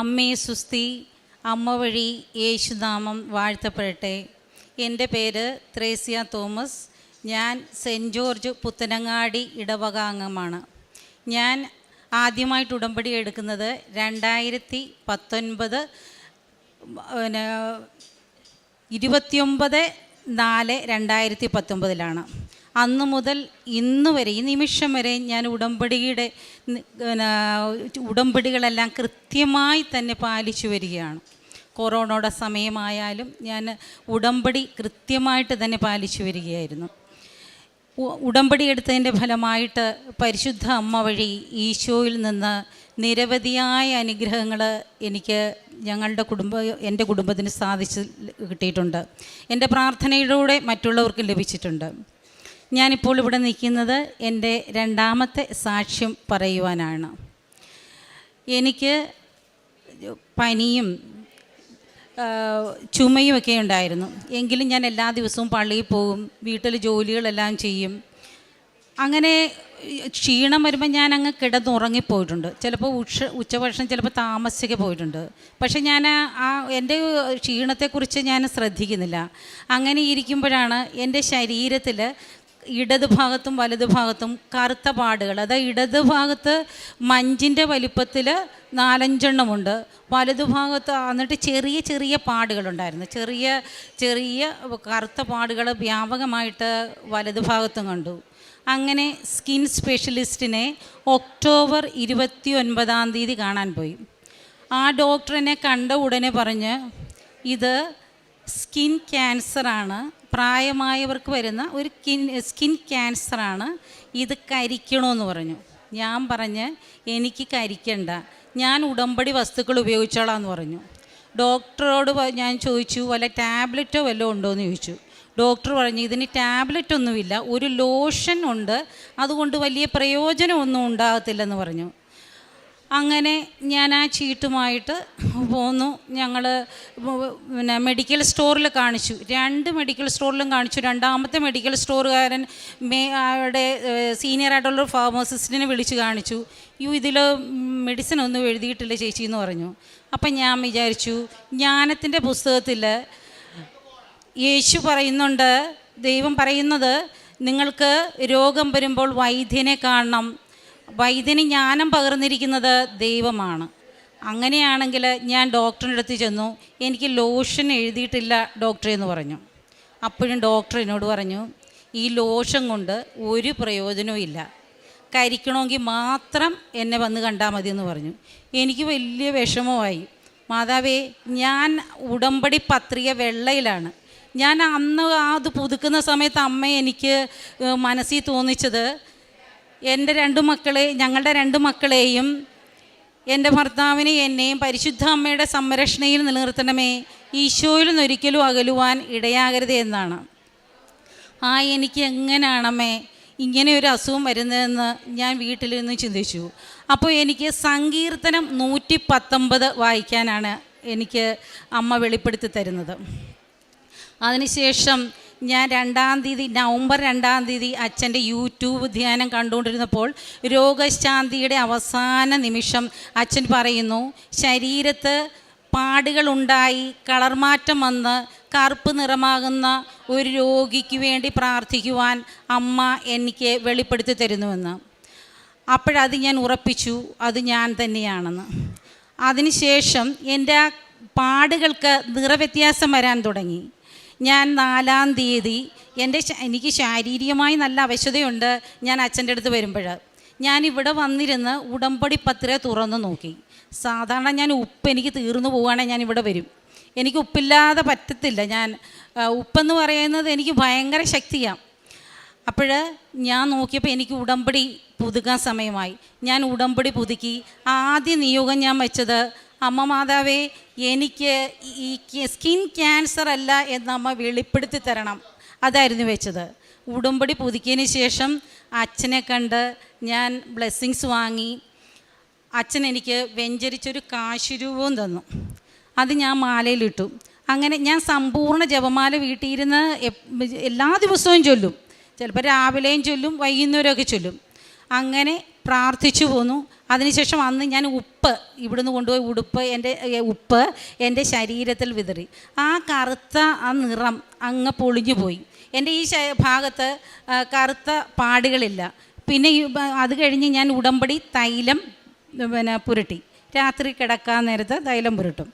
അമ്മേ സുസ്തി അമ്മ വഴി യേശുനാമം വാഴ്ത്തപ്പെടട്ടെ. എന്റെ പേര് ത്രേസ്യ തോമസ്. ഞാൻ സെന്റ് ജോർജ് പുത്തനങ്ങാടി ഇടവക അംഗമാണ് ഞാൻ ആദ്യമായിട്ട് ഉടമ്പടി എടുക്കുന്നത് രണ്ടായിരത്തി പത്തൊൻപത് പിന്നെ ഇരുപത്തിയൊമ്പത് നാല് രണ്ടായിരത്തി പത്തൊമ്പതിലാണ് അന്ന് മുതൽ ഇന്ന് വരെ ഈ നിമിഷം വരെ ഞാൻ ഉടമ്പടിയുടെ ഉടമ്പടികളെല്ലാം കൃത്യമായി തന്നെ പാലിച്ചു വരികയാണ്. കൊറോണയുടെ സമയമായാലും ഞാൻ ഉടമ്പടി കൃത്യമായിട്ട് തന്നെ പാലിച്ചു വരികയായിരുന്നു. ഉടമ്പടി എടുത്തതിന്റെ ഫലമായിട്ട് പരിശുദ്ധ അമ്മ വഴി ഈശോയിൽ നിന്ന് നിരവധിയായ അനുഗ്രഹങ്ങൾ എനിക്ക് ഞങ്ങളുടെ കുടുംബ എന്റെ കുടുംബത്തിന് സാധിച്ച് കിട്ടിയിട്ടുണ്ട്. എന്റെ പ്രാർത്ഥനയിലൂടെ മറ്റുള്ളവർക്ക് ലഭിച്ചിട്ടുണ്ട്. ഞാനിപ്പോൾ ഇവിടെ നിൽക്കുന്നത് എന്റെ രണ്ടാമത്തെ സാക്ഷ്യം പറയുവാനാണ്. എനിക്ക് പനിയും ചുമയും ഒക്കെ ഉണ്ടായിരുന്നു. എങ്കിലും ഞാൻ എല്ലാ ദിവസവും പള്ളിയിൽ പോകും വീട്ടിൽ ജോലികളെല്ലാം ചെയ്യും. അങ്ങനെ ക്ഷീണം വരുമ്പോൾ ഞാൻ അങ്ങ് കിടന്നുറങ്ങിപ്പോയിട്ടുണ്ട് ചിലപ്പോൾ ഉച്ച ഉച്ചഭക്ഷണം ചിലപ്പോൾ താമസിച്ചൊക്കെ പോയിട്ടുണ്ട്. പക്ഷേ ഞാൻ ആ- ആ എന്റെ ക്ഷീണത്തെക്കുറിച്ച് ഞാൻ ശ്രദ്ധിക്കുന്നില്ല. അങ്ങനെ ഇരിക്കുമ്പോഴാണ് എന്റെ ശരീരത്തിൽ ഇടത് ഭാഗത്തും വലത് ഭാഗത്തും കറുത്ത പാടുകൾ. അതായത് ഇടത് ഭാഗത്ത് മഞ്ചിന്റെ വലിപ്പത്തിൽ നാലഞ്ചെണ്ണമുണ്ട്. വലതു ഭാഗത്ത് എന്നിട്ട് ചെറിയ ചെറിയ പാടുകളുണ്ടായിരുന്നു. ചെറിയ ചെറിയ കറുത്ത പാടുകൾ വ്യാപകമായിട്ട് വലതു ഭാഗത്തും കണ്ടു. അങ്ങനെ സ്കിൻ സ്പെഷ്യലിസ്റ്റിനെ ഒക്ടോബർ ഇരുപത്തി ഒൻപതാം തീയതി കാണാൻ പോയി. ആ ഡോക്ടറിനെ കണ്ട ഉടനെ പറഞ്ഞ് ഇത് സ്കിൻ ക്യാൻസറാണ്. പ്രായമായവർക്ക് വരുന്ന ഒരു കിൻ സ്കിൻ ക്യാൻസറാണ് ഇത് കരിക്കണമെന്ന് പറഞ്ഞു. ഞാൻ പറഞ്ഞ് എനിക്ക് കരിക്കണ്ട. ഞാൻ ഉടമ്പടി വസ്തുക്കൾ ഉപയോഗിച്ചോളാം എന്ന് പറഞ്ഞു. ഡോക്ടറോട് ഞാൻ ചോദിച്ചു വല്ല ടാബ്ലറ്റോ വല്ലതും ഉണ്ടോ എന്ന് ചോദിച്ചു. ഡോക്ടർ പറഞ്ഞു ഇതിന് ടാബ്ലറ്റ് ഒന്നുമില്ല ഒരു ലോഷൻ ഉണ്ട് അതുകൊണ്ട് വലിയ പ്രയോജനമൊന്നും ഉണ്ടാകത്തില്ലെന്ന് പറഞ്ഞു. അങ്ങനെ ഞാൻ ആ ചീട്ടുമായിട്ട് പോന്നു. ഞങ്ങൾ പിന്നെ മെഡിക്കൽ സ്റ്റോറിൽ കാണിച്ചു. രണ്ട് മെഡിക്കൽ സ്റ്റോറിലും കാണിച്ചു. രണ്ടാമത്തെ മെഡിക്കൽ സ്റ്റോറുകാരൻ മേ അവിടെ സീനിയർ ആയിട്ടുള്ള ഫാർമസിസ്റ്റിനെ വിളിച്ച് കാണിച്ചു. യു ഇതിൽ മെഡിസിൻ ഒന്നും എഴുതിയിട്ടില്ല ചേച്ചി എന്ന് പറഞ്ഞു. അപ്പം ഞാൻ വിചാരിച്ചു ജ്ഞാനത്തിന്റെ പുസ്തകത്തിൽ യേശു പറയുന്നുണ്ട് ദൈവം പറയുന്നത് നിങ്ങൾക്ക് രോഗം വരുമ്പോൾ വൈദ്യനെ കാണണം. വൈദ്യന് ജ്ഞാനം പകർന്നിരിക്കുന്നത് ദൈവമാണ്. അങ്ങനെയാണെങ്കിൽ ഞാൻ ഡോക്ടറിന്റെ അടുത്ത് ചെന്നു എനിക്ക് ലോഷൻ എഴുതിയിട്ടില്ല ഡോക്ടറെ എന്ന് പറഞ്ഞു. അപ്പോഴും ഡോക്ടർ എന്നോട് പറഞ്ഞു ഈ ലോഷൻ കൊണ്ട് ഒരു പ്രയോജനവും ഇല്ല. കരിക്കണമെങ്കിൽ മാത്രം എന്നെ വന്ന് കണ്ടാൽ മതി എന്ന് പറഞ്ഞു. എനിക്ക് വലിയ വിഷമമായി. മാതാവേ ഞാൻ ഉടമ്പടി പത്രിക വെള്ളയിലാണ്. ഞാൻ അന്ന് അത് പുതുക്കുന്ന സമയത്ത് അമ്മ എനിക്ക് മനസ്സിൽ തോന്നിച്ചത് എന്റെ രണ്ട് മക്കളെ ഞങ്ങളുടെ രണ്ട് മക്കളെയും എന്റെ ഭർത്താവിനെ എന്നെയും പരിശുദ്ധ അമ്മയുടെ സംരക്ഷണയിൽ നിലനിർത്തണമേ. ഈശോയിൽ നിന്നൊരിക്കലും അകലുവാൻ ഇടയാകരുത് എന്നാണ്. ആ എനിക്ക് എങ്ങനെയാണമ്മേ ഇങ്ങനെ ഒരു അസുഖം വരുന്നതെന്ന് ഞാൻ വീട്ടിലിരുന്ന് ചിന്തിച്ചു. അപ്പോൾ എനിക്ക് സങ്കീർത്തനം നൂറ്റി പത്തൊമ്പത് വായിക്കാനാണ് എനിക്ക് അമ്മ വെളിപ്പെടുത്തി തരുന്നത്. അതിനുശേഷം ഞാൻ രണ്ടാം തീയതി നവംബർ രണ്ടാം തീയതി അച്ഛന്റെ യൂട്യൂബ് ധ്യാനം കണ്ടുകൊണ്ടിരുന്നപ്പോൾ രോഗശാന്തിയുടെ അവസാന നിമിഷം അച്ഛൻ പറയുന്നു ശരീരത്ത് പാടുകളുണ്ടായി കളർമാറ്റം വന്ന് കറുപ്പ് നിറമാകുന്ന ഒരു രോഗിക്ക് വേണ്ടി പ്രാർത്ഥിക്കുവാൻ അമ്മ എനിക്ക് വെളിപ്പെടുത്തി തരുന്നുവെന്ന്. അപ്പോഴത് ഞാൻ ഉറപ്പിച്ചു അത് ഞാൻ തന്നെയാണെന്ന്. അതിനുശേഷം എന്റെ പാടുകൾക്ക് നിറവ്യത്യാസം വരാൻ തുടങ്ങി. ഞാൻ നാലാം തീയതി എന്റെ എനിക്ക് ശാരീരികമായി നല്ല അവശതയുണ്ട് ഞാൻ അച്ഛന്റെ അടുത്ത് വരുമ്പോൾ. ഞാൻ ഇവിടെ വന്നിരുന്ന് ഉടമ്പടി പത്രിക തുറന്ന് നോക്കി. സാധാരണ ഞാൻ ഉപ്പ് എനിക്ക് തീർന്നു പോവുകയാണെങ്കിൽ ഞാൻ ഇവിടെ വരും. എനിക്ക് ഉപ്പില്ലാതെ പറ്റത്തില്ല. ഞാൻ ഉപ്പെന്ന് പറയുന്നത് എനിക്ക് ഭയങ്കര ശക്തിയാണ് അപ്പോൾ ഞാൻ നോക്കിയപ്പോൾ എനിക്ക് ഉടമ്പടി പുതുക്കാൻ സമയമായി. ഞാൻ ഉടമ്പടി പുതുക്കി. ആദ്യ നിയോഗം ഞാൻ വെച്ചത് അമ്മ മാതാവേ എനിക്ക് ഈ സ്കിൻ ക്യാൻസർ അല്ല എന്ന് അമ്മ വെളിപ്പെടുത്തി തരണം. അതായിരുന്നു വെച്ചത്. ഉടുമ്പടി പുതുക്കിയതിന് ശേഷം അച്ഛനെ കണ്ട് ഞാൻ ബ്ലെസ്സിങ്സ് വാങ്ങി. അച്ഛൻ എനിക്ക് വെഞ്ചരിച്ചൊരു കാശുരൂപവും തന്നു. അത് ഞാൻ മാലയിലിട്ടു. അങ്ങനെ ഞാൻ സമ്പൂർണ ജപമാല വീട്ടിയിരുന്ന് എല്ലാ ദിവസവും ചൊല്ലും. ചിലപ്പോൾ രാവിലെയും ചൊല്ലും വൈകുന്നേരമൊക്കെ ചൊല്ലും. അങ്ങനെ പ്രാർത്ഥിച്ചു പോന്നു. അതിനുശേഷം അന്ന് ഞാൻ ഉപ്പ് ഇവിടുന്ന് കൊണ്ടുപോയി ഉടുപ്പ് എന്റെ ഉപ്പ് എന്റെ ശരീരത്തിൽ വിതറി. ആ കറുത്ത ആ നിറം അങ്ങ് പൊളിഞ്ഞു പോയി. എന്റെ ഈ ഭാഗത്ത് കറുത്ത പാടുകളില്ല. പിന്നെ അത് കഴിഞ്ഞ് ഞാൻ ഉടമ്പടി തൈലം പിന്നെ പുരട്ടി. രാത്രി കിടക്കാൻ നേരത്ത് തൈലം പുരട്ടും.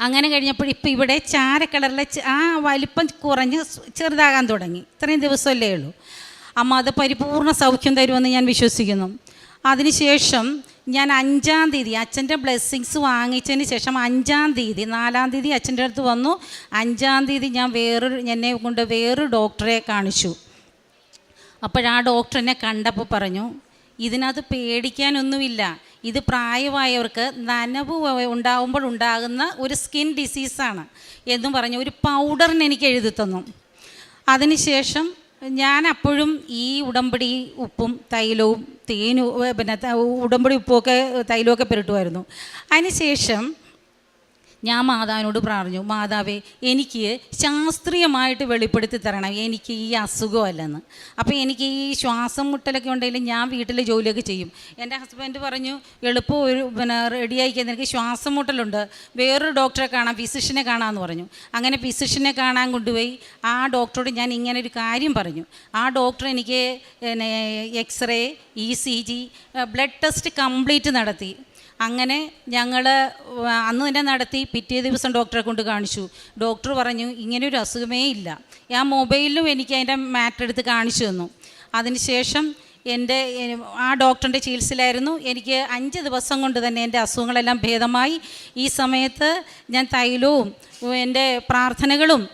അങ്ങനെ കഴിഞ്ഞപ്പോൾ ഇപ്പോൾ ഇവിടെ ചാര കളറിലെ ആ വലിപ്പം കുറഞ്ഞ് ചെറുതാകാൻ തുടങ്ങി. ഇത്രയും ദിവസമല്ലേ ഉള്ളൂ. അമ്മ അത് പരിപൂർണ സൗഖ്യം തരുമെന്ന് ഞാൻ വിശ്വസിക്കുന്നു. അതിനുശേഷം ഞാൻ അഞ്ചാം തീയതി അച്ഛന്റെ ബ്ലെസ്സിങ്സ് വാങ്ങിച്ചതിന് ശേഷം അഞ്ചാം തീയതി നാലാം തീയതി അച്ഛന്റെ അടുത്ത് വന്നു. അഞ്ചാം തീയതി ഞാൻ വേറൊരു എന്നെ കൊണ്ട് വേറൊരു ഡോക്ടറെ കാണിച്ചു. അപ്പോഴാ ഡോക്ടർ എന്നെ കണ്ടപ്പോൾ പറഞ്ഞു ഇതിനകത്ത് പേടിക്കാനൊന്നുമില്ല. ഇത് പ്രായമായവർക്ക് നനവ് ഉണ്ടാകുമ്പോൾ ഉണ്ടാകുന്ന ഒരു സ്കിൻ ഡിസീസാണ് എന്നും പറഞ്ഞു ഒരു പൗഡറിന് എനിക്ക് എഴുതി തന്നു. അതിനുശേഷം ഞാൻ അപ്പോഴും ഈ ഉടമ്പടി ഉപ്പും തൈലവും തേനും പിന്നെ ഉടമ്പടി ഉപ്പുമൊക്കെ തൈലമൊക്കെ പുരട്ടുമായിരുന്നു. അതിനുശേഷം ഞാൻ മാതാവിനോട് പറഞ്ഞു മാതാവേ എനിക്ക് ശാസ്ത്രീയമായിട്ട് വെളിപ്പെടുത്തി തരണം. എനിക്ക് ഈ അസുഖമല്ലെന്ന്. അപ്പോൾ എനിക്ക് ഈ ശ്വാസം മുട്ടലൊക്കെ ഉണ്ടെങ്കിൽ ഞാൻ വീട്ടിലെ ജോലിയൊക്കെ ചെയ്യും. എന്റെ ഹസ്ബൻഡ് പറഞ്ഞു എളുപ്പം ഒരു പിന്നെ കഴിഞ്ഞാൽ എനിക്ക് ശ്വാസം മുട്ടലുണ്ട്. വേറൊരു ഡോക്ടറെ കാണാം ഫിസിഷ്യനെ കാണാമെന്ന് പറഞ്ഞു. അങ്ങനെ ഫിസിഷ്യനെ കാണാൻ കൊണ്ടുപോയി. ആ ഡോക്ടറോട് ഞാൻ ഇങ്ങനെ ഒരു കാര്യം പറഞ്ഞു. ആ ഡോക്ടർ എനിക്ക് x ray E C G blood test complete നടത്തി. അങ്ങനെ ഞങ്ങൾ അന്ന് തന്നെ നടത്തി പിറ്റേ ദിവസം ഡോക്ടറെ കൊണ്ട് കാണിച്ചു. ഡോക്ടർ പറഞ്ഞു ഇങ്ങനെ ഒരു അസുഖമേ ഇല്ല. ഞാൻ മൊബൈലിലും എനിക്ക് അതിന്റെ മാറ്റർ എടുത്ത് കാണിച്ചു തന്നു. അതിനുശേഷം എന്റെ ആ ഡോക്ടറിന്റെ ചികിത്സയിലായിരുന്നു എനിക്ക് അഞ്ച് ദിവസം കൊണ്ട് തന്നെ എന്റെ അസുഖങ്ങളെല്ലാം ഭേദമായി. ഈ സമയത്ത് ഞാൻ തൈലവും എന്റെ പ്രാർത്ഥനകളും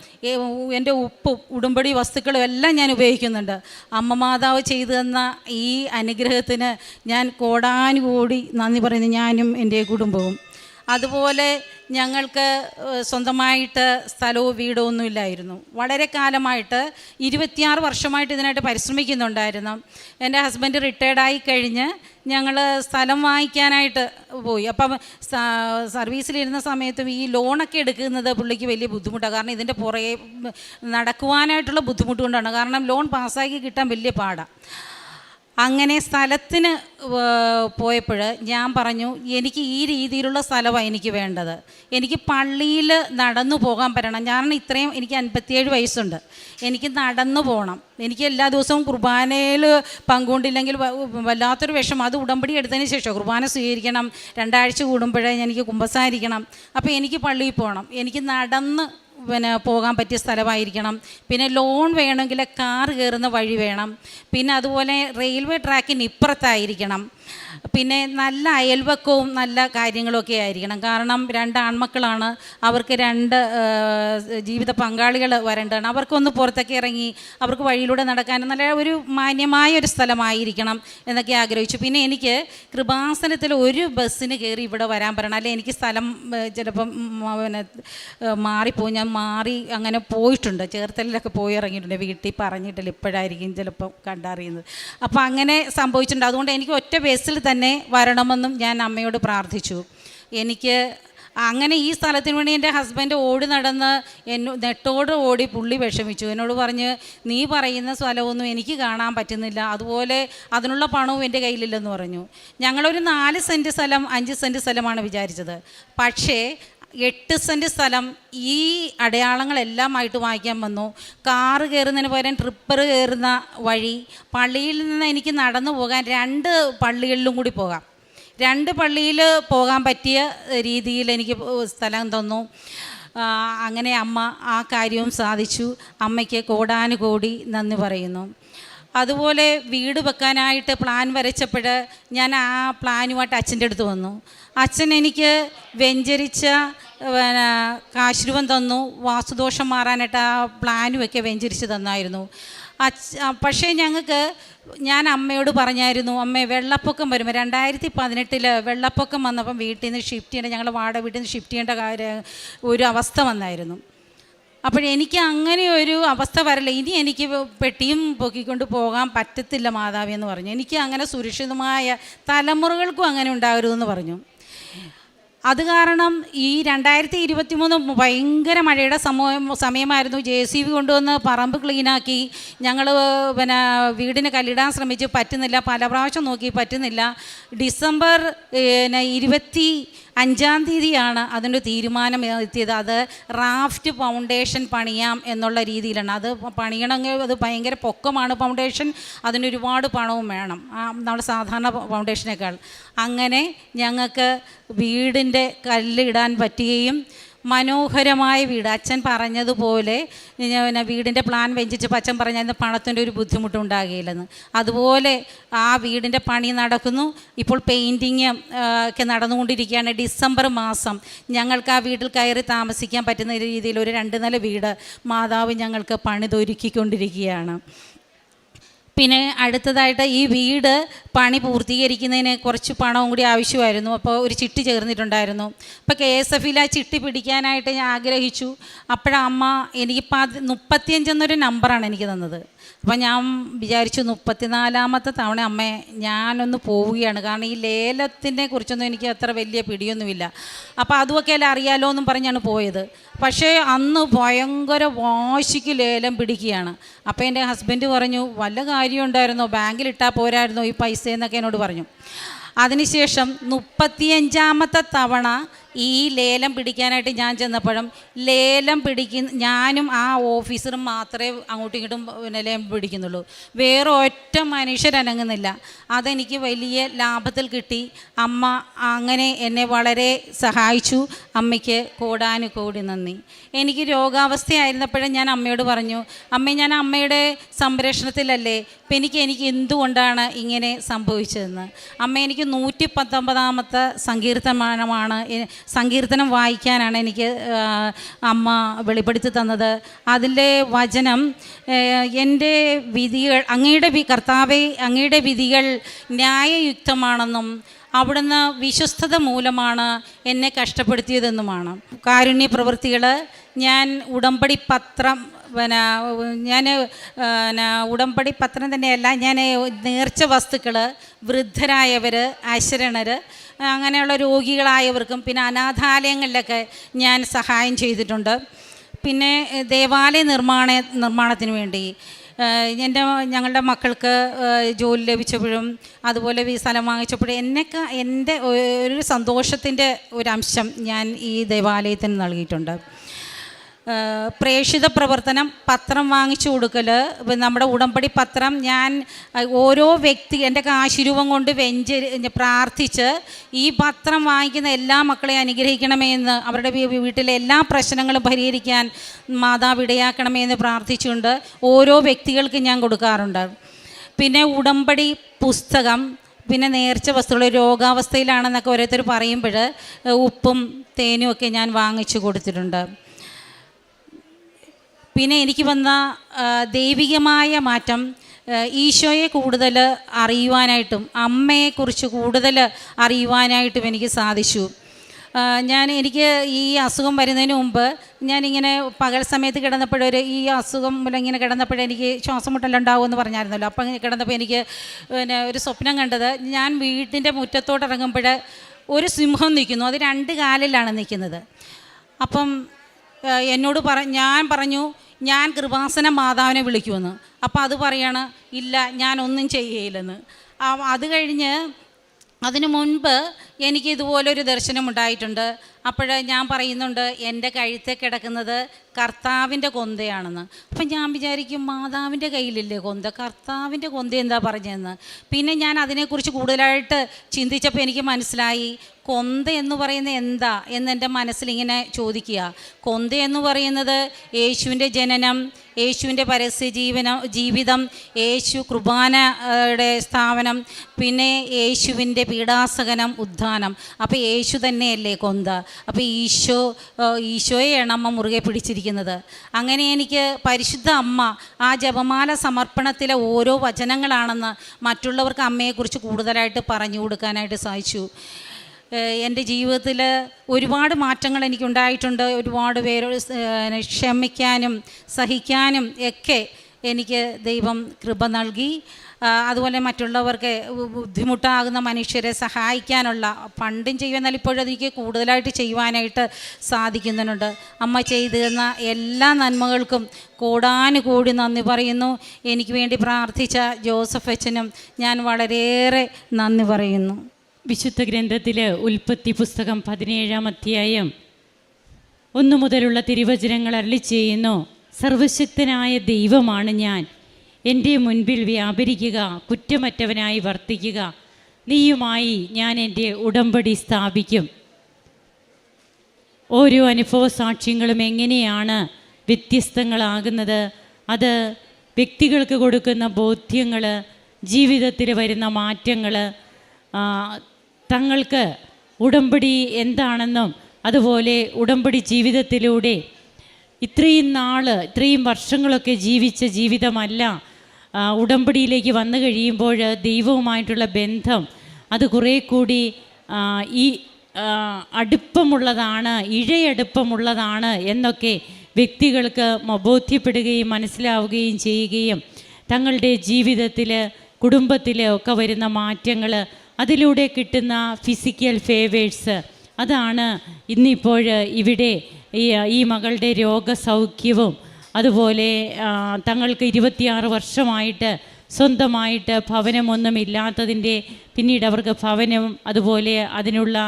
എന്റെ ഉപ്പ് ഉടുമ്പടി വസ്തുക്കളും എല്ലാം ഞാൻ ഉപയോഗിക്കുന്നുണ്ട്. അമ്മ മാതാവ് ചെയ്തു തന്ന ഈ അനുഗ്രഹത്തിന് ഞാൻ കോടാനുകൂടി നന്ദി പറയുന്നു. ഞാനും എന്റെ കുടുംബവും. അതുപോലെ ഞങ്ങൾക്ക് സ്വന്തമായിട്ട് സ്ഥലവും വീടോ ഒന്നുമില്ലായിരുന്നു വളരെ കാലമായിട്ട് ഇരുപത്തിയാറ് വർഷമായിട്ട് ഇതിനായിട്ട് പരിശ്രമിക്കുന്നുണ്ടായിരുന്നു. എന്റെ ഹസ്ബൻഡ് റിട്ടയർഡായി കഴിഞ്ഞ് ഞങ്ങൾ സ്ഥലം വാങ്ങിക്കാനായിട്ട് പോയി. അപ്പം സർവീസിലിരുന്ന സമയത്തും ഈ ലോണൊക്കെ എടുക്കുന്നത് പുള്ളിക്ക് വലിയ ബുദ്ധിമുട്ടാണ്. കാരണം ഇതിന്റെ പുറകെ നടക്കുവാനായിട്ടുള്ള ബുദ്ധിമുട്ട് കൊണ്ടാണ്. കാരണം ലോൺ പാസ്സാക്കി കിട്ടാൻ വലിയ പാടാണ് അങ്ങനെ സ്ഥലത്തിന് പോയപ്പോൾ ഞാൻ പറഞ്ഞു എനിക്ക് ഈ രീതിയിലുള്ള സ്ഥലമാണ് എനിക്ക് വേണ്ടത്. എനിക്ക് പള്ളിയിൽ നടന്നു പോകാൻ പറ്റണം. ഞാൻ ഇത്രയും എനിക്ക് അൻപത്തിയേഴ് വയസ്സുണ്ട്. എനിക്ക് നടന്നു പോകണം എനിക്ക് എല്ലാ ദിവസവും കുർബാനയിൽ പങ്കുകൊണ്ടില്ലെങ്കിൽ വല്ലാത്തൊരു വിഷമം. അത് ഉടമ്പടി എടുത്തതിന് ശേഷം കുർബാന സ്വീകരിക്കണം. രണ്ടാഴ്ച കൂടുമ്പോഴേ എനിക്ക് കുമ്പസാരിക്കണം. അപ്പോൾ എനിക്ക് പള്ളിയിൽ പോകണം എനിക്ക് നടന്ന് പിന്നെ പോകാൻ പറ്റിയ സ്ഥലമായിരിക്കണം. പിന്നെ ലോൺ വേണമെങ്കിൽ കാർ കയറുന്ന വഴി വേണം. പിന്നെ അതുപോലെ റെയിൽവേ ട്രാക്കിന് ഇപ്പുറത്തായിരിക്കണം. പിന്നെ നല്ല അയൽവക്കവും നല്ല കാര്യങ്ങളൊക്കെ ആയിരിക്കണം. കാരണം രണ്ട് ആൺമക്കളാണ്. അവർക്ക് രണ്ട് ജീവിത പങ്കാളികൾ വരേണ്ടതാണ്. അവർക്കൊന്ന് പുറത്തൊക്കെ ഇറങ്ങി അവർക്ക് വഴിയിലൂടെ നടക്കാൻ നല്ല ഒരു മാന്യമായ ഒരു സ്ഥലമായിരിക്കണം എന്നൊക്കെ ആഗ്രഹിച്ചു. പിന്നെ എനിക്ക് കൃപാസനത്തിൽ ഒരു ബസ്സിന് കയറി ഇവിടെ വരാൻ പറയണം. അല്ലെങ്കിൽ എനിക്ക് സ്ഥലം ചിലപ്പം പിന്നെ മാറിപ്പോയി. ഞാൻ മാറി അങ്ങനെ പോയിട്ടുണ്ട്. ചേർത്തലിലൊക്കെ പോയി ഇറങ്ങിയിട്ടുണ്ട്. വീട്ടിൽ പറഞ്ഞിട്ടില്ല. ഇപ്പോഴായിരിക്കും ചിലപ്പം കണ്ടറിയുന്നത്. അപ്പോൾ അങ്ങനെ സംഭവിച്ചിട്ടുണ്ട്. അതുകൊണ്ട് എനിക്ക് ഒറ്റ ബസ്സിൽ തന്നെ വരണമെന്നും ഞാൻ അമ്മയോട് പ്രാർത്ഥിച്ചു. എനിക്ക് അങ്ങനെ ഈ സ്ഥലത്തിന് വേണ്ടി എന്റെ ഹസ്ബൻഡ് ഓടി നടന്ന് എന്നോ നെട്ടോട് ഓടി പുള്ളി വിഷമിച്ചു. എന്നോട് പറഞ്ഞ് നീ പറയുന്ന സ്ഥലമൊന്നും എനിക്ക് കാണാൻ പറ്റുന്നില്ല. അതുപോലെ അതിനുള്ള പണവും എന്റെ കയ്യിലില്ലെന്ന് പറഞ്ഞു. ഞങ്ങളൊരു നാല് സെന്റ് സ്ഥലം അഞ്ച് സെന്റ് സ്ഥലമാണ് വിചാരിച്ചത്. പക്ഷേ എട്ട് സെന്റ് സ്ഥലം ഈ അടയാളങ്ങളെല്ലാമായിട്ട് വാങ്ങിക്കാൻ വന്നു. കാറ് കയറുന്നതിന് പകരം ട്രിപ്പർ കയറുന്ന വഴി പള്ളിയിൽ നിന്ന് എനിക്ക് നടന്നു പോകാൻ രണ്ട് പള്ളികളിലും കൂടി പോകാം. രണ്ട് പള്ളിയിൽ പോകാൻ പറ്റിയ രീതിയിൽ എനിക്ക് സ്ഥലം തന്നു. അങ്ങനെ അമ്മ ആ കാര്യവും സാധിച്ചു. അമ്മയ്ക്ക് കോടാനുകോടി നന്ദി പറയുന്നു. അതുപോലെ വീട് വെക്കാനായിട്ട് പ്ലാൻ വരച്ചപ്പോൾ ഞാൻ ആ പ്ലാനുമായിട്ട് അച്ഛന്റെ അടുത്ത് വന്നു. അച്ഛൻ എനിക്ക് വെഞ്ചരിച്ച പിന്നെ കാശ്രൂപം തന്നു. വാസ്തുദോഷം മാറാനായിട്ട് ആ പ്ലാനും ഒക്കെ വെഞ്ചരിച്ച് തന്നായിരുന്നു. പക്ഷേ ഞങ്ങൾക്ക് ഞാൻ അമ്മയോട് പറഞ്ഞായിരുന്നു അമ്മേ വെള്ളപ്പൊക്കം വരുമ്പോൾ രണ്ടായിരത്തി പതിനെട്ടിൽ വെള്ളപ്പൊക്കം വന്നപ്പം വീട്ടിൽ നിന്ന് ഷിഫ്റ്റ് ചെയ്യേണ്ട ഞങ്ങൾ വാടക വീട്ടിൽ നിന്ന് ഷിഫ്റ്റ് ചെയ്യേണ്ട കാര്യം ഒരു അവസ്ഥ വന്നായിരുന്നു. അപ്പോഴെനിക്ക് അങ്ങനെ ഒരു അവസ്ഥ വരല്ല. ഇനി എനിക്ക് പെട്ടിയും പൊക്കിക്കൊണ്ട് പോകാൻ പറ്റത്തില്ല മാതാവി എന്ന് പറഞ്ഞു. എനിക്ക് അങ്ങനെ സുരക്ഷിതമായ തലമുറകൾക്കും അങ്ങനെ ഉണ്ടാകരുതെന്ന് പറഞ്ഞു. അത് കാരണം ഈ രണ്ടായിരത്തി ഇരുപത്തി മൂന്ന് ഭയങ്കര മഴയുടെ സമയം സമയമായിരുന്നു. ജെ സി ബി കൊണ്ടുവന്ന് പറമ്പ് ക്ലീനാക്കി. ഞങ്ങൾ പിന്നെ വീടിന് കല്ലിടാൻ ശ്രമിച്ചു. പറ്റുന്നില്ല. പല പ്രാവശ്യം നോക്കി പറ്റുന്നില്ല. ഡിസംബർ പിന്നെ ഇരുപത്തി അഞ്ചാം തീയതിയാണ് അതിന്റെ തീരുമാനം എത്തിയത്. അത് റാഫ്റ്റ് ഫൗണ്ടേഷൻ പണിയാം എന്നുള്ള രീതിയിലാണ്. അത് പണിയണമെങ്കിൽ അത് ഭയങ്കര പൊക്കമാണ് ഫൗണ്ടേഷൻ. അതിന് ഒരുപാട് പണവും വേണം. നമ്മുടെ സാധാരണ ഫൗണ്ടേഷനേക്കാൾ. അങ്ങനെ ഞങ്ങൾക്ക് വീടിന്റെ കല്ലിടാൻ പറ്റുകയും മനോഹരമായ വീട്. അച്ഛൻ പറഞ്ഞതുപോലെ പിന്നെ വീടിന്റെ പ്ലാൻ വെഞ്ചിച്ച് അച്ഛൻ പറഞ്ഞായിരുന്നു പണത്തിന്റെ ഒരു ബുദ്ധിമുട്ടുണ്ടാകില്ലെന്ന് അതുപോലെ ആ വീടിന്റെ പണി നടക്കുന്നു. ഇപ്പോൾ പെയിന്റിങ് ഒക്കെ നടന്നുകൊണ്ടിരിക്കുകയാണ്. ഡിസംബർ മാസം ഞങ്ങൾക്ക് ആ വീട്ടിൽ കയറി താമസിക്കാൻ പറ്റുന്ന രീതിയിൽ ഒരു രണ്ട് നില വീട് മാതാവ് ഞങ്ങൾക്ക് പണിതൊരുക്കിക്കൊണ്ടിരിക്കുകയാണ്. പിന്നെ അടുത്തതായിട്ട് ഈ വീട് പണി പൂർത്തീകരിക്കുന്നതിന് കുറച്ച് പണവും കൂടി ആവശ്യമായിരുന്നു. അപ്പോൾ ഒരു ചിട്ടി ചേർന്നിട്ടുണ്ടായിരുന്നു. അപ്പോൾ കെ എസ് എഫിൽ ആ ചിട്ടി പിടിക്കാനായിട്ട് ഞാൻ ആഗ്രഹിച്ചു. അപ്പോഴമ്മ എനിക്ക് പതി മുപ്പത്തിയഞ്ചെന്നൊരു നമ്പറാണ് എനിക്ക് തന്നത്. അപ്പോൾ ഞാൻ വിചാരിച്ചു മുപ്പത്തിനാലാമത്തെ തവണ അമ്മേ ഞാനൊന്ന് പോവുകയാണ്. കാരണം ഈ ലേലത്തിനെ കുറിച്ചൊന്നും എനിക്ക് അത്ര വലിയ പിടിയൊന്നുമില്ല. അപ്പോൾ അതുമൊക്കെ അല്ല അറിയാലോ എന്നും പറഞ്ഞാണ് പോയത്. പക്ഷേ അന്ന് ഭയങ്കര വാശിക്ക് ലേലം പിടിക്കുകയാണ്. അപ്പോൾ എന്റെ ഹസ്ബൻഡ് പറഞ്ഞു വല്ല കാര്യം ഉണ്ടായിരുന്നോ ബാങ്കിലിട്ടാൽ പോരായിരുന്നോ ഈ പൈസ എന്നൊക്കെ എന്നോട് പറഞ്ഞു. അതിനുശേഷം മുപ്പത്തിയഞ്ചാമത്തെ തവണ ഈ ലേലം പിടിക്കാനായിട്ട് ഞാൻ ചെന്നപ്പോഴും ലേലം പിടിക്കുന്ന ഞാനും ആ ഓഫീസറും മാത്രമേ അങ്ങോട്ടും ഇങ്ങോട്ടും പിന്നെ ലേലം പിടിക്കുന്നുള്ളൂ. വേറെ ഒറ്റ മനുഷ്യരനങ്ങുന്നില്ല. അതെനിക്ക് വലിയ ലാഭത്തിൽ കിട്ടി. അമ്മ അങ്ങനെ എന്നെ വളരെ സഹായിച്ചു. അമ്മയ്ക്ക് കോടാനുകോടി നന്ദി. എനിക്ക് രോഗാവസ്ഥയായിരുന്നപ്പോഴും ഞാൻ അമ്മയോട് പറഞ്ഞു അമ്മ ഞാൻ അമ്മയുടെ സംരക്ഷണത്തിലല്ലേ? ഇപ്പം എനിക്ക് എനിക്ക് എന്തുകൊണ്ടാണ് ഇങ്ങനെ സംഭവിച്ചതെന്ന്? അമ്മ എനിക്ക് നൂറ്റി പത്തൊമ്പതാമത്തെ സങ്കീർത്തനമാണ് സങ്കീർത്തനം വായിക്കാനാണ് എനിക്ക് അമ്മ വെളിപ്പെടുത്തി തന്നത്. അതിന്റെ വചനം എന്റെ വിധികൾ അങ്ങയുടെ വി കർത്താവെ അങ്ങയുടെ വിധികൾ ന്യായയുക്തമാണെന്നും അവിടുന്ന് വിശ്വസ്തത മൂലമാണ് എന്നെ കഷ്ടപ്പെടുത്തിയതെന്നുമാണ്. കാരുണ്യ പ്രവൃത്തികൾ ഞാൻ ഉടമ്പടി പത്രം പിന്നെ ഞാൻ ഉടമ്പടി പത്രം തന്നെയല്ല ഞാൻ നേർച്ച വസ്തുക്കൾ വൃദ്ധരായവർ അശരണർ അങ്ങനെയുള്ള രോഗികളായവർക്കും പിന്നെ അനാഥാലയങ്ങളിലൊക്കെ ഞാൻ സഹായം ചെയ്തിട്ടുണ്ട്. പിന്നെ ദേവാലയ നിർമ്മാണ നിർമ്മാണത്തിന് വേണ്ടി എന്റെ ഞങ്ങളുടെ മക്കൾക്ക് ജോലി ലഭിച്ചപ്പോഴും അതുപോലെ ഈ സ്ഥലം വാങ്ങിച്ചപ്പോഴും എന്നൊക്കെ എന്റെ ഒരു സന്തോഷത്തിന്റെ ഒരു അംശം ഞാൻ ഈ ദേവാലയത്തിന് നൽകിയിട്ടുണ്ട്. പ്രേക്ഷിത പ്രവർത്തനം പത്രം വാങ്ങിച്ചു കൊടുക്കൽ നമ്മുടെ ഉടമ്പടി പത്രം ഞാൻ ഓരോ വ്യക്തി എന്റെ കാശുരൂപം കൊണ്ട് വെഞ്ച് പ്രാർത്ഥിച്ച് ഈ പത്രം വാങ്ങിക്കുന്ന എല്ലാ മക്കളെയും അനുഗ്രഹിക്കണമേ എന്ന് അവരുടെ വീട്ടിലെ എല്ലാ പ്രശ്നങ്ങളും പരിഹരിക്കാൻ മാതാവ് ഇടയാക്കണമേ എന്ന് പ്രാർത്ഥിച്ചുകൊണ്ട് ഓരോ വ്യക്തികൾക്കും ഞാൻ കൊടുക്കാറുണ്ട്. പിന്നെ ഉടമ്പടി പുസ്തകം പിന്നെ നേർച്ച വസ്തുക്കൾ രോഗാവസ്ഥയിലാണെന്നൊക്കെ ഓരോരുത്തർ പറയുമ്പോൾ ഉപ്പും തേനും ഒക്കെ ഞാൻ വാങ്ങിച്ചു കൊടുത്തിട്ടുണ്ട്. പിന്നെ എനിക്ക് വന്ന ദൈവികമായ മാറ്റം ഈശോയെ കൂടുതൽ അറിയുവാനായിട്ടും അമ്മയെക്കുറിച്ച് കൂടുതൽ അറിയുവാനായിട്ടും എനിക്ക് സാധിച്ചു. ഞാൻ എനിക്ക് ഈ അസുഖം വരുന്നതിന് മുമ്പ് ഞാനിങ്ങനെ പകൽ സമയത്ത് കിടന്നപ്പോഴൊരു ഈ അസുഖം ഇങ്ങനെ കിടന്നപ്പോഴേ എനിക്ക് ശ്വാസം മുട്ടലുണ്ടാവുമെന്ന് പറഞ്ഞായിരുന്നല്ലോ. അപ്പം കിടന്നപ്പോൾ എനിക്ക് പിന്നെ ഒരു സ്വപ്നം കണ്ടത് ഞാൻ വീട്ടിന്റെ മുറ്റത്തോട്ട് ഇറങ്ങുമ്പോൾ ഒരു സിംഹം നിൽക്കുന്നു. അത് രണ്ട് കാലിലാണ് നിൽക്കുന്നത്. അപ്പം എന്നോട് പറ ഞാൻ പറഞ്ഞു ഞാൻ കൃപാസന മാതാവിനെ വിളിക്കുമെന്ന്. അപ്പോൾ അത് പറയാണ് ഇല്ല ഞാനൊന്നും ചെയ്യയില്ലെന്ന്. അത് കഴിഞ്ഞ് അതിനു മുൻപ് എനിക്ക് ഇതുപോലൊരു ദർശനം ഉണ്ടായിട്ടുണ്ട് അപ്പോൾ ഞാൻ പറയുന്നുണ്ട് എന്റെ കഴുത്തെ കിടക്കുന്നത് കർത്താവിന്റെ കൊന്തയാണെന്ന്. അപ്പം ഞാൻ വിചാരിക്കും മാതാവിന്റെ കയ്യിലില്ലേ കൊന്ത? കർത്താവിന്റെ കൊന്ത എന്താ പറഞ്ഞതെന്ന്? പിന്നെ ഞാൻ അതിനെക്കുറിച്ച് കൂടുതലായിട്ട് ചിന്തിച്ചപ്പോൾ എനിക്ക് മനസ്സിലായി കൊന്ത എന്ന് പറയുന്നത് എന്താ? എന്ന് എന്റെ മനസ്സിലിങ്ങനെ ചോദിക്കുക. കൊന്ത എന്ന് പറയുന്നത് യേശുവിന്റെ ജനനം യേശുവിന്റെ പരസ്യ ജീവന ജീവിതം യേശു കുർബാനയുടെ സ്ഥാപനം പിന്നെ യേശുവിന്റെ പീഡാസകനം ഉദ്ധാനം അപ്പോൾ യേശു തന്നെയല്ലേ കൊന്ത? അപ്പോൾ ഈശോ ഈശോയെയാണ് അമ്മ മുറുകെ പിടിച്ചിരിക്കുന്നത്. അങ്ങനെ എനിക്ക് പരിശുദ്ധ അമ്മ ആ ജപമാല സമർപ്പണത്തിലെ ഓരോ വചനങ്ങളാണെന്ന് മറ്റുള്ളവർക്ക് അമ്മയെക്കുറിച്ച് കൂടുതലായിട്ട് പറഞ്ഞു കൊടുക്കാനായിട്ട് സാധിച്ചു. എന്റെ ജീവിതത്തിൽ ഒരുപാട് മാറ്റങ്ങൾ എനിക്കുണ്ടായിട്ടുണ്ട്. ഒരുപാട് പേരോട് ക്ഷമിക്കാനും സഹിക്കാനും ഒക്കെ എനിക്ക് ദൈവം കൃപ നൽകി. അതുപോലെ മറ്റുള്ളവർക്ക് ബുദ്ധിമുട്ടാകുന്ന മനുഷ്യരെ സഹായിക്കാനുള്ള പണ്ടും ചെയ്യുമെന്നാൽ ഇപ്പോഴും എനിക്ക് കൂടുതലായിട്ട് ചെയ്യുവാനായിട്ട് സാധിക്കുന്നുണ്ട്. അമ്മ ചെയ്തു തന്ന എല്ലാ നന്മകൾക്കും കൂടാനുകൂടി നന്ദി പറയുന്നു. എനിക്ക് വേണ്ടി പ്രാർത്ഥിച്ച ജോസഫ് അച്ഛനും ഞാൻ വളരെയേറെ നന്ദി പറയുന്നു. വിശുദ്ധ ഗ്രന്ഥത്തിലെ ഉൽപ്പത്തി പുസ്തകം പതിനേഴാം അധ്യായം. ഒന്നു മുതലുള്ള തിരുവചനങ്ങൾ അരളി ചെയ്യുന്നു. സർവശക്തനായ ദൈവമാണ് ഞാൻ. എന്റെ മുൻപിൽ വ്യാപരിക്കുക കുറ്റമറ്റവനായി വർത്തിക്കുക. നീയുമായി ഞാൻ എന്റെ ഉടമ്പടി സ്ഥാപിക്കും. ഓരോ അനുഭവ സാക്ഷ്യങ്ങളും എങ്ങനെയാണ് വ്യത്യസ്തങ്ങളാകുന്നത്? അത് വ്യക്തികൾക്ക് കൊടുക്കുന്ന ബോധ്യങ്ങൾ ജീവിതത്തിൽ വരുന്ന മാറ്റങ്ങൾ തങ്ങൾക്ക് ഉടമ്പടി എന്താണെന്നും അതുപോലെ ഉടമ്പടി ജീവിതത്തിലൂടെ ഇത്രയും നാൾ ഇത്രയും വർഷങ്ങളൊക്കെ ജീവിച്ച ജീവിതമല്ല ഉടമ്പടിയിലേക്ക് വന്നു കഴിയുമ്പോൾ ദൈവവുമായിട്ടുള്ള ബന്ധം അത് കുറേ കൂടി ഈ അടുപ്പമുള്ളതാണ് ഇഴയടുപ്പമുള്ളതാണ് എന്നൊക്കെ വ്യക്തികൾക്ക് ബോധ്യപ്പെടുകയും മനസ്സിലാവുകയും ചെയ്യുകയും തങ്ങളുടെ ജീവിതത്തിൽ കുടുംബത്തിൽ ഒക്കെ വരുന്ന മാറ്റങ്ങൾ അതിലൂടെ കിട്ടുന്ന ഫിസിക്കൽ ഫേവേഴ്സ് അതാണ് ഇന്നിപ്പോൾ ഇവിടെ ഈ ഈ മകളുടെ രോഗസൗഖ്യവും അതുപോലെ തങ്ങൾക്ക് ഇരുപത്തിയാറ് വർഷമായിട്ട് സ്വന്തമായിട്ട് ഭവനമൊന്നും ഇല്ലാത്തതിന്റെ പിന്നീട് അവർക്ക് ഭവനം അതുപോലെ അതിനുള്ള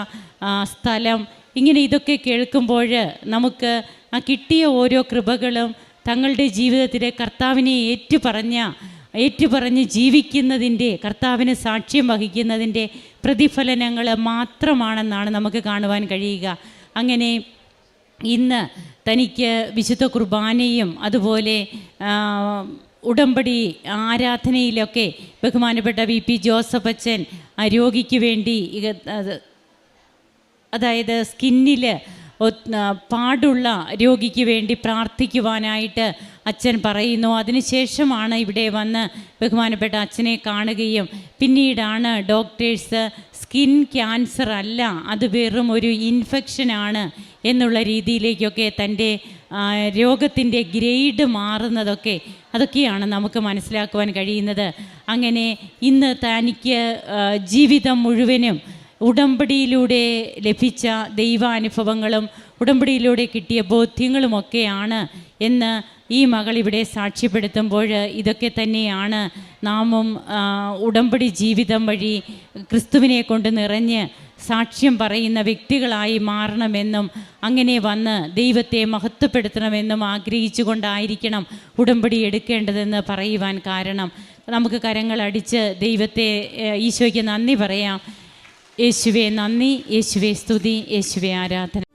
സ്ഥലം ഇങ്ങനെ ഇതൊക്കെ കേൾക്കുമ്പോൾ നമുക്ക് ആ കിട്ടിയ ഓരോ കൃപകളും തങ്ങളുടെ ജീവിതത്തിലെ കർത്താവിനെ ഏറ്റുപറഞ്ഞ ഏറ്റുപറഞ്ഞ് ജീവിക്കുന്നതിന്റെ കർത്താവിന് സാക്ഷ്യം വഹിക്കുന്നതിന്റെ പ്രതിഫലനങ്ങൾ മാത്രമാണെന്നാണ് നമുക്ക് കാണുവാൻ കഴിയുക. അങ്ങനെ ഇന്ന് തനിക്ക് വിശുദ്ധ കുർബാനയും അതുപോലെ ഉടമ്പടി ആരാധനയിലൊക്കെ ബഹുമാനപ്പെട്ട വി പി ജോസഫ് അച്ഛൻ രോഗിക്ക് വേണ്ടി അതായത് സ്കിന്നിൽ പാടുള്ള രോഗിക്ക് വേണ്ടി പ്രാർത്ഥിക്കുവാനായിട്ട് അച്ഛൻ പറയുന്നു അതിനുശേഷമാണ് ഇവിടെ വന്ന് ബഹുമാനപ്പെട്ട അച്ഛനെ കാണുകയും. പിന്നീടാണ് ഡോക്ടേഴ്സ് സ്കിൻ ക്യാൻസർ അല്ല അത് വെറും ഒരു ഇൻഫെക്ഷനാണ് എന്നുള്ള രീതിയിലേക്കൊക്കെ തന്റെ രോഗത്തിന്റെ ഗ്രേഡ് മാറുന്നതൊക്കെ അതൊക്കെയാണ് നമുക്ക് മനസ്സിലാക്കുവാൻ കഴിയുന്നത്. അങ്ങനെ ഇന്ന് തനിക്ക് ജീവിതം മുഴുവനും ഉടമ്പടിയിലൂടെ ലഭിച്ച ദൈവാനുഭവങ്ങളും ഉടമ്പടിയിലൂടെ കിട്ടിയ ബോധ്യങ്ങളുമൊക്കെയാണ് എന്ന് ഈ മകൾ ഇവിടെ സാക്ഷ്യപ്പെടുത്തുമ്പോൾ ഇതൊക്കെ തന്നെയാണ് നാമും ഉടമ്പടി ജീവിതം വഴി ക്രിസ്തുവിനെ കൊണ്ട് നിറഞ്ഞ് സാക്ഷ്യം പറയുന്ന വ്യക്തികളായി മാറണമെന്നും അങ്ങനെ വന്ന് ദൈവത്തെ മഹത്വപ്പെടുത്തണമെന്നും ആഗ്രഹിച്ചുകൊണ്ടായിരിക്കണം ഉടമ്പടി എടുക്കേണ്ടതെന്ന് പറയുവാൻ കാരണം. നമുക്ക് കരങ്ങൾ അടിച്ച് ദൈവത്തെ ഈശോയ്ക്ക് നന്ദി പറയാം. യേശുവെ നന്ദി യേശുവെ സ്തുതി യേശുവെ ആരാധന.